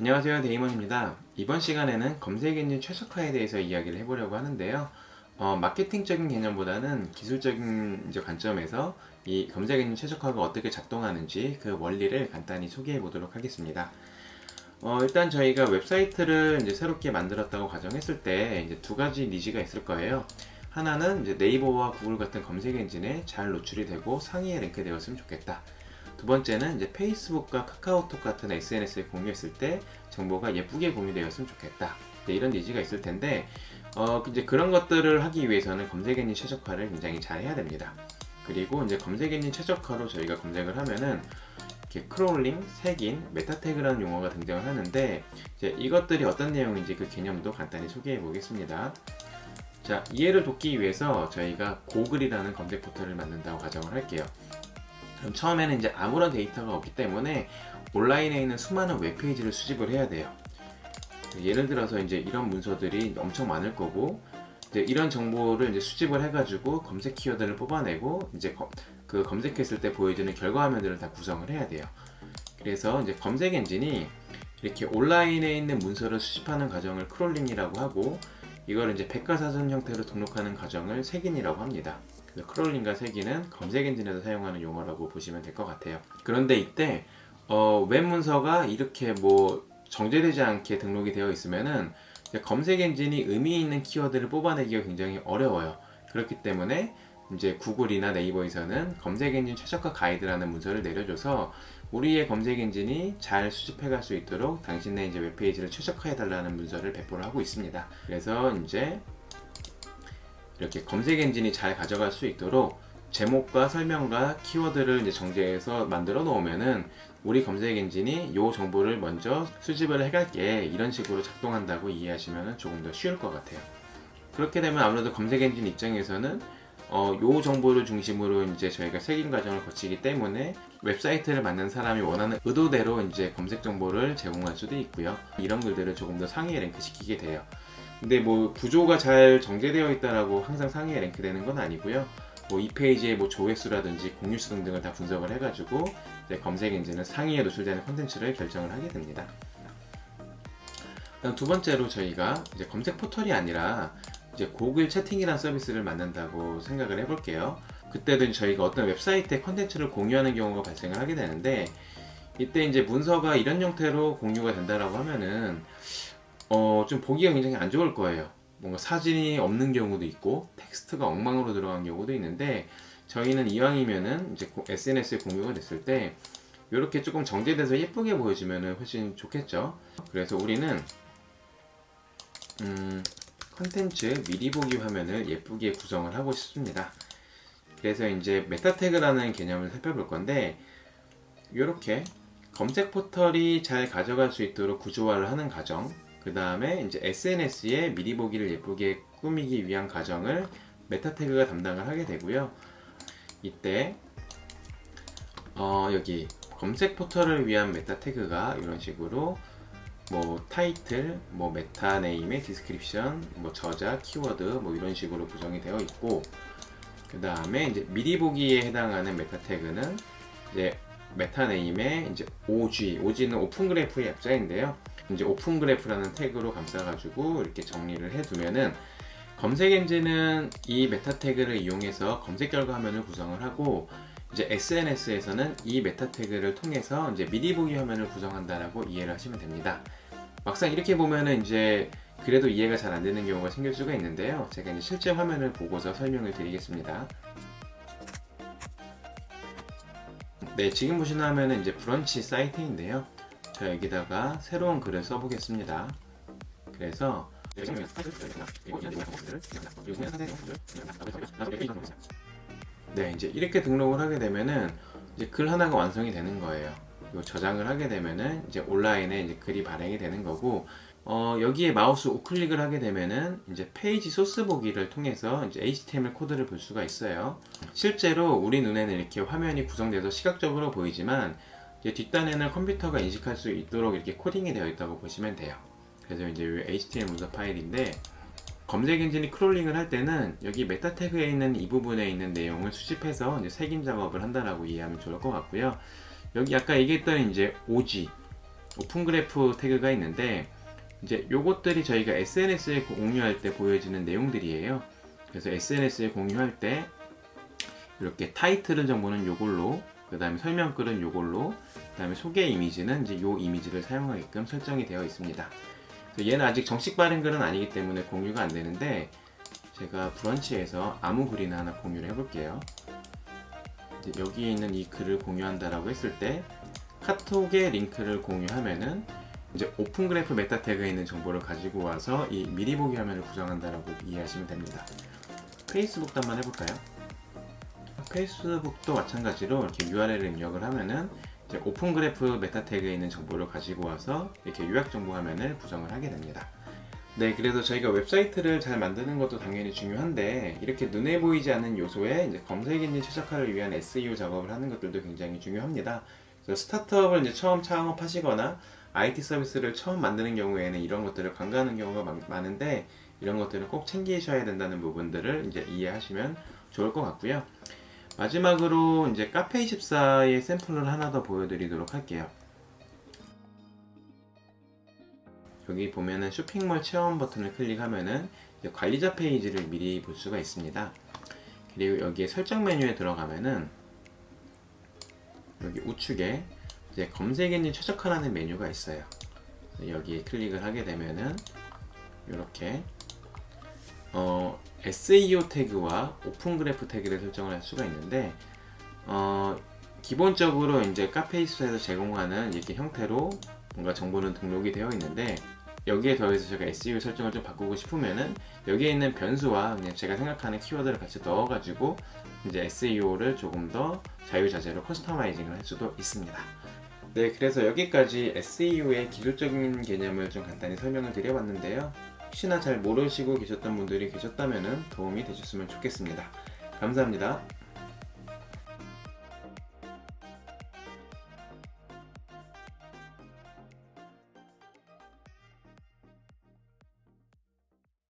안녕하세요 데이먼입니다. 이번 시간에는 검색 엔진 최적화에 대해서 이야기를 해보려고 하는데요. 어, 마케팅적인 개념보다는 기술적인 이제 관점에서 이 검색 엔진 최적화가 어떻게 작동하는지 그 원리를 간단히 소개해 보도록 하겠습니다. 어, 일단 저희가 웹사이트를 이제 새롭게 만들었다고 가정했을 때 이제 두 가지 니즈가 있을 거예요. 하나는 이제 네이버와 구글 같은 검색 엔진에 잘 노출이 되고 상위에 랭크되었으면 좋겠다. 두 번째는 이제 페이스북과 카카오톡 같은 SNS에 공유했을 때 정보가 예쁘게 공유되었으면 좋겠다. 네, 이런 니즈가 있을 텐데 어, 이제 그런 것들을 하기 위해서는 검색 엔진 최적화를 굉장히 잘 해야 됩니다. 그리고 이제 검색 엔진 최적화로 저희가 검색을 하면은 이렇게 크롤링, 색인, 메타 태그라는 용어가 등장을 하는데 이제 이것들이 어떤 내용인지 그 개념도 간단히 소개해 보겠습니다. 자, 이해를 돕기 위해서 저희가 고글이라는 검색 포털을 만든다고 가정을 할게요. 그럼 처음에는 이제 아무런 데이터가 없기 때문에 온라인에 있는 수많은 웹페이지를 수집을 해야 돼요. 예를 들어서 이제 이런 문서들이 엄청 많을 거고 이제 이런 정보를 이제 수집을 해가지고 검색 키워드를 뽑아내고 이제 검- 그 검색했을 때 보여주는 결과 화면들을 다 구성을 해야 돼요. 그래서 이제 검색 엔진이 이렇게 온라인에 있는 문서를 수집하는 과정을 크롤링이라고 하고 이걸 이제 백과사전 형태로 등록하는 과정을 색인이라고 합니다. 그래서 크롤링과 색인은 검색 엔진에서 사용하는 용어라고 보시면 될 것 같아요. 그런데 이때 어, 웹 문서가 이렇게 뭐 정제되지 않게 등록이 되어 있으면은 검색 엔진이 의미 있는 키워드를 뽑아내기가 굉장히 어려워요. 그렇기 때문에 이제 구글이나 네이버에서는 검색 엔진 최적화 가이드라는 문서를 내려줘서 우리의 검색 엔진이 잘 수집해 갈 수 있도록 당신네 이제 웹페이지를 최적화해 달라는 문서를 배포를 하고 있습니다. 그래서 이제 이렇게 검색 엔진이 잘 가져갈 수 있도록 제목과 설명과 키워드를 이제 정제해서 만들어 놓으면은 우리 검색 엔진이 요 정보를 먼저 수집을 해갈게 이런 식으로 작동한다고 이해하시면 조금 더 쉬울 것 같아요. 그렇게 되면 아무래도 검색 엔진 입장에서는 어, 요 정보를 중심으로 이제 저희가 색인 과정을 거치기 때문에 웹사이트를 만든 사람이 원하는 의도대로 이제 검색 정보를 제공할 수도 있고요. 이런 글들을 조금 더 상위에 랭크 시키게 돼요. 근데 뭐 구조가 잘 정제되어 있다라고 항상 상위에 랭크되는 건 아니고요. 뭐 이 페이지의 뭐 조회수라든지 공유수 등등을 다 분석을 해가지고 이제 검색 엔진은 상위에 노출되는 콘텐츠를 결정을 하게 됩니다. 두 번째로 저희가 이제 검색 포털이 아니라 이제 고글 채팅이라는 서비스를 만든다고 생각을 해볼게요. 그때도 저희가 어떤 웹사이트에 컨텐츠를 공유하는 경우가 발생을 하게 되는데 이때 이제 문서가 이런 형태로 공유가 된다라고 하면은 어, 좀 보기가 굉장히 안 좋을 거예요. 뭔가 사진이 없는 경우도 있고 텍스트가 엉망으로 들어간 경우도 있는데 저희는 이왕이면은 이제 SNS에 공유가 됐을 때 이렇게 조금 정제돼서 예쁘게 보여주면은 훨씬 좋겠죠. 그래서 우리는 음, 컨텐츠 미리 보기 화면을 예쁘게 구성을 하고 싶습니다. 그래서 이제 메타 태그라는 개념을 살펴볼 건데 이렇게 검색 포털이 잘 가져갈 수 있도록 구조화를 하는 과정, 그 다음에 이제 SNS에 미리 보기를 예쁘게 꾸미기 위한 과정을 메타 태그가 담당을 하게 되고요. 이때 어, 여기 검색 포털을 위한 메타 태그가 이런 식으로 뭐 타이틀, 뭐 메타 네임의 디스크립션, 뭐 저자, 키워드 뭐 이런 식으로 구성이 되어 있고 그 다음에 이제 미리 보기에 해당하는 메타 태그는 이제 메타 네임의 이제 OG, OG는 오픈 그래프의 약자인데요. 이제 오픈 그래프라는 태그로 감싸가지고 이렇게 정리를 해두면은 검색 엔진은 이 메타 태그를 이용해서 검색 결과 화면을 구성을 하고 이제 SNS에서는 이 메타 태그를 통해서 이제 미리 보기 화면을 구성한다라고 이해를 하시면 됩니다. 막상 이렇게 보면은 이제 그래도 이해가 잘 안 되는 경우가 생길 수가 있는데요. 제가 이제 실제 화면을 보고서 설명을 드리겠습니다. 네, 지금 보시는 화면은 이제 브런치 사이트인데요. 저 여기다가 새로운 글을 써보겠습니다. 그래서 네, 이제 이렇게 등록을 하게 되면은 이제 글 하나가 완성이 되는 거예요. 그리고 저장을 하게 되면은 이제 온라인에 이제 글이 발행이 되는 거고 어, 여기에 마우스 우클릭을 하게 되면은 이제 페이지 소스 보기를 통해서 이제 HTML 코드를 볼 수가 있어요. 실제로 우리 눈에는 이렇게 화면이 구성돼서 시각적으로 보이지만 뒷단에는 컴퓨터가 인식할 수 있도록 이렇게 코딩이 되어 있다고 보시면 돼요. 그래서 이제 이 HTML 문서 파일인데 검색 엔진이 크롤링을 할 때는 여기 메타 태그에 있는 이 부분에 있는 내용을 수집해서 이제 색인 작업을 한다라고 이해하면 좋을 것 같고요. 여기 아까 얘기했던 이제 OG 오픈 그래프 태그가 있는데 이제 요것들이 저희가 SNS에 공유할 때 보여지는 내용들이에요. 그래서 SNS에 공유할 때 이렇게 타이틀 정보는 요걸로 그 다음에 설명글은 요걸로 그 다음에 소개 이미지는 이제 요 이미지를 사용하게끔 설정이 되어 있습니다. 얘는 아직 정식 발행 글은 아니기 때문에 공유가 안 되는데 제가 브런치에서 아무 글이나 하나 공유를 해볼게요. 여기에 있는 이 글을 공유한다라고 했을 때 카톡의 링크를 공유하면은 이제 오픈 그래프 메타 태그에 있는 정보를 가지고 와서 이 미리 보기 화면을 구성한다라고 이해하시면 됩니다. 페이스북도 한번 해볼까요? 페이스북도 마찬가지로 이렇게 URL을 입력을 하면은 이제 오픈 그래프 메타 태그에 있는 정보를 가지고 와서 이렇게 요약 정보 화면을 구성을 하게 됩니다. 네, 그래서 저희가 웹사이트를 잘 만드는 것도 당연히 중요한데 이렇게 눈에 보이지 않는 요소에 이제 검색 엔진 최적화를 위한 SEO 작업을 하는 것들도 굉장히 중요합니다. 그래서 스타트업을 이제 처음 창업하시거나 IT 서비스를 처음 만드는 경우에는 이런 것들을 간과하는 경우가 많- 많은데 이런 것들을 꼭 챙기셔야 된다는 부분들을 이제 이해하시면 좋을 것 같고요. 마지막으로 이제 카페24의 샘플을 하나 더 보여드리도록 할게요. 여기 보면은 쇼핑몰 체험 버튼을 클릭하면은 관리자 페이지를 미리 볼 수가 있습니다. 그리고 여기에 설정 메뉴에 들어가면은 여기 우측에 이제 검색 엔진 최적화라는 메뉴가 있어요. 여기에 클릭을 하게 되면은 이렇게 어, SEO 태그와 오픈 그래프 태그를 설정을 할 수가 있는데 어, 기본적으로 이제 카페이스에서 제공하는 이렇게 형태로 뭔가 정보는 등록이 되어 있는데 여기에 더해서 제가 SEO 설정을 좀 바꾸고 싶으면은 여기에 있는 변수와 그냥 제가 생각하는 키워드를 같이 넣어가지고 이제 SEO를 조금 더 자유자재로 커스터마이징을 할 수도 있습니다. 네, 그래서 여기까지 SEO의 기술적인 개념을 좀 간단히 설명을 드려봤는데요. 혹시나 잘 모르시고 계셨던 분들이 계셨다면 도움이 되셨으면 좋겠습니다. 감사합니다.